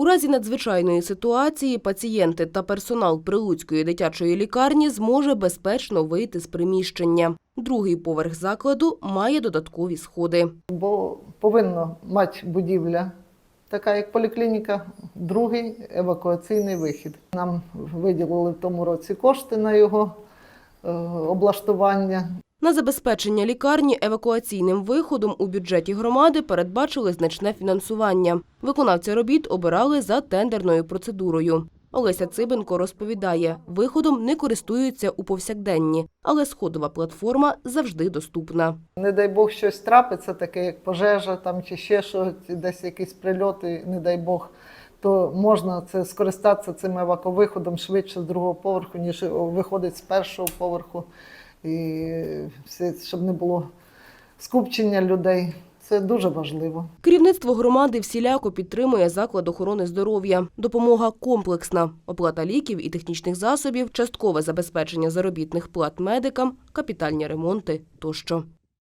У разі надзвичайної ситуації пацієнти та персонал Прилуцької дитячої лікарні зможе безпечно вийти з приміщення. Другий поверх закладу має додаткові сходи. бо повинна мати будівля, така як поліклініка, другий евакуаційний вихід. Нам виділили в тому році кошти на його е, облаштування. На забезпечення лікарні евакуаційним виходом у бюджеті громади передбачили значне фінансування. Виконавця робіт обирали за тендерною процедурою. Олеся Цибенко розповідає, виходом не користуються у повсякденні, але сходова платформа завжди доступна. Не дай Бог щось трапиться, таке як пожежа там чи ще щось, десь якісь прильоти, не дай Бог, то можна це скористатися цим еваковиходом швидше з другого поверху, ніж виходить з першого поверху, і все, щоб не було скупчення людей. Це дуже важливо. Керівництво громади всіляко підтримує заклад охорони здоров'я. Допомога комплексна, оплата ліків і технічних засобів, часткове забезпечення заробітних плат медикам, капітальні ремонти тощо.